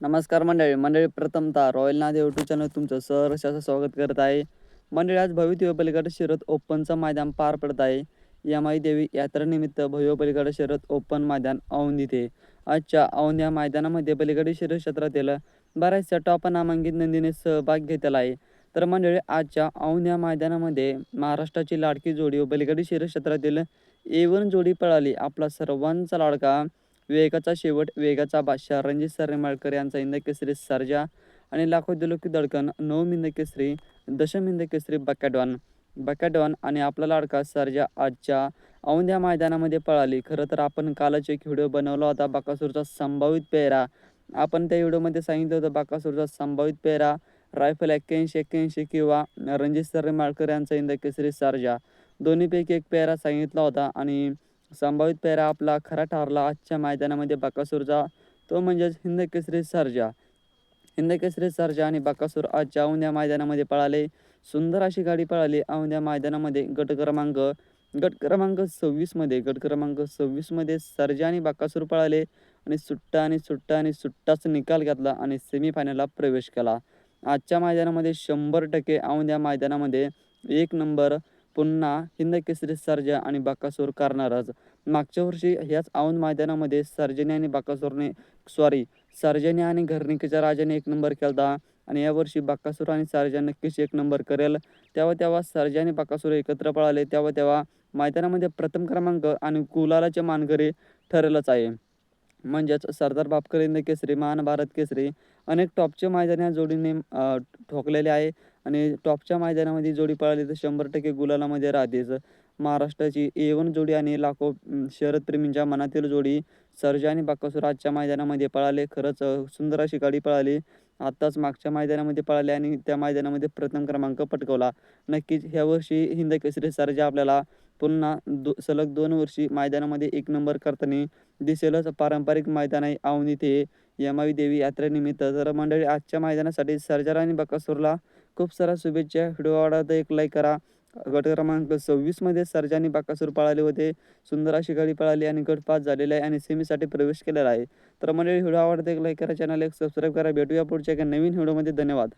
नमस्कार मंडळी. मंडळी प्रथमतः रॉयल नाद यूट्यूब चॅनल तुमचं सहर्ष असं स्वागत करत आहे. मंडळी आज भव्य पलीकडे शिरत ओपनचं मैदान पार पडत आहे. यमाई देवी यात्रेनिमित्त भव्य पलीकडे शिरत ओपन मैदान औंध इथे. आजच्या औंध या मैदानामध्ये पलीकडे शिरत क्षेत्रातील बऱ्याचशा टॉप नामांकित नंदीने सहभाग घेतलेला आहे. तर मंडळी आजच्या औंध या मैदानामध्ये महाराष्ट्राची लाडकी जोडी व पलीकडे शिरत क्षेत्रातील एवन जोडी पळाली. आपला सर्वांचा लाडका वेगाचा शेवट वेगाचा बादशाह रणजित सरमाळकर यांचा इंदकेसरी सरजा आणि लाखो दिलोकी दडकन नऊ इंदकेसरी दशम इंदकेसरी बकॅडॉन बकॅडॉन आणि आपला लाडका सरजा आजच्या औंध्या मैदानामध्ये पळाली. खरं तर आपण कालच एक व्हिडिओ बनवला होता बाकासूरचा संभावित पेहरा. आपण त्या व्हिडिओमध्ये सांगितलं होतं बाकासूरचा संभावित पेहरा रायफल एक्क्याऐंशी एक्क्याऐंशी किंवा रणजित सरमाळकर यांचा इंदकेसरी सरजा. दोन्हीपैकी एक पेहरा सांगितला होता आणि संभावित पेहरा आपला खरा ठरला आजच्या मैदानामध्ये बकासूरचा तो म्हणजेच हिंद केसरी सर्जा. हिंद केसरी सर्जा आणि बकासूर आजच्या औंध्या मैदानामध्ये पळाले सुंदर अशी गाडी पळाली. औंध्या मैदानामध्ये गट क्रमांक गट क्रमांक सव्वीसमध्ये गट क्रमांक सव्वीसमध्ये सर्जा आणि बाकासूर पळाले आणि सुट्टा आणि सुट्टा आणि सुट्टाच निकाल घेतला आणि सेमीफायनलला प्रवेश केला. आजच्या मैदानामध्ये शंभर टक्के औंध्या मैदानामध्ये एक नंबर पुन्हा हिंदकेसरी सर्जा आणि बाकासूर करणारच. मागच्या वर्षी ह्याच औंध मैदानामध्ये सर्जने आणि बाकासूरने सॉरी सर्जने आणि घरणिकेच्या राजाने एक नंबर केला आणि यावर्षी बाकासूर आणि सर्जा नक्कीच एक नंबर करेल. तेव्हा तेव्हा सर्जा आणि बाकासूर एकत्र पळाले तेव्हा तेव्हा मैदानामध्ये प्रथम क्रमांक आणि गुलालाचे मानकरी ठरलंच आहे. म्हणजेच सरदार बापकर केसरी महानभारत केसरी अनेक टॉपचे मैदान या जोडीने ठोकलेले आहे. आणि टॉपच्या मैदानामध्ये जोडी पळाली तर शंभर टक्के गुलालामध्ये राहतेच. महाराष्ट्राची ए वन जोडी आणि लाखो शरदप्रेमींच्या मनातील जोडी सर्जा आणि बाकासूर आजच्या मैदानामध्ये पळाले. खरंच सुंदर अशी गाडी पळाली. आत्ताच मागच्या मैदानामध्ये पळाले आणि त्या मैदानामध्ये प्रथम क्रमांक पटकवला. नक्कीच ह्या वर्षी हिंद केसरी सर्जा आपल्याला पुन्हा दो सलग दोन वर्षी मैदानामध्ये एक नंबर करताना दिसेलच. पारंपरिक मैदान आहे औंध इथे यमावी देवी यात्रेनिमित्त तर मंडळी आजच्या मैदानासाठी सर्जा आणि बकासूरला खूप साऱ्या शुभेच्छा. व्हिडिओ तर एक लाईक करा. गट क्रमांक सव्वीसमध्ये सर्जानी बाकासूर पळाले होते. सुंदर अशी गाडी पळाली आणि गट पास झालेला आहे आणि सेमीसाठी प्रवेश केलेला आहे. तर मंडळी व्हिडिओ आवडते एक लाईक करा चॅनल एक सबस्क्राईब करा. भेटूया पुढच्या एका नवीन व्हिडिओमध्ये. धन्यवाद.